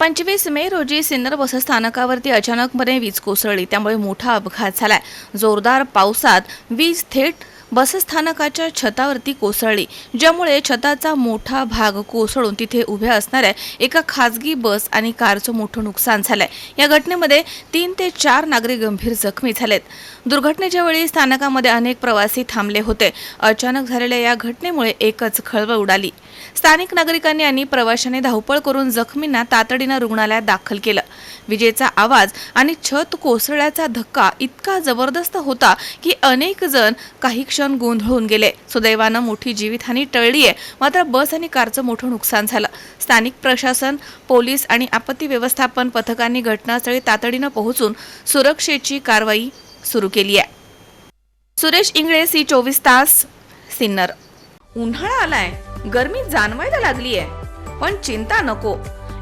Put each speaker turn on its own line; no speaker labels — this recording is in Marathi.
पंचवीस मे रोजी सिन्नर बसस्थानकावरती अचानकपणे वीज कोसळली. त्यामुळे मोठा अपघात झालाय. जोरदार पावसात वीज थेट बसस्थानकाच्या छतावरती कोसळली ज्यामुळे छताचा मोठा भाग कोसळून तिथे उभ्या असणाऱ्या एका खासगी बस आणि कारचं मोठं नुकसान झालंय. या घटनेमध्ये तीन ते चार नागरिक गंभीर जखमी झालेत. दुर्घटनेच्या वेळी स्थानकामध्ये अनेक प्रवासी थांबले होते. अचानक झालेल्या या घटनेमुळे एकच खळबळ उडाली. स्थानिक नागरिकांनी आणि प्रवाशांनी धावपळ करून जखमींना तातडीने रुग्णालयात दाखल केलं. विजेचा आवाज आणि छत कोसळल्याचा धक्का इतका जबरदस्त होता की अनेक जण काही क्षण गोंधळून गेले. सुदैवानं मोठी जीवितहानी टळली आहे मात्र बस आणि कारचं मोठं नुकसान झालं. स्थानिक प्रशासन पोलीस आणि आपत्ती व्यवस्थापन पथकांनी घटनास्थळी तातडीनं पोहोचून सुरक्षेची कारवाई सुरू केली आहे. सुरेश इंगळे सी चोवीस तास सिन्नर. उन्हाळा आलाय. गर्मी जाणवायला लागलीय. पण चिंता नको.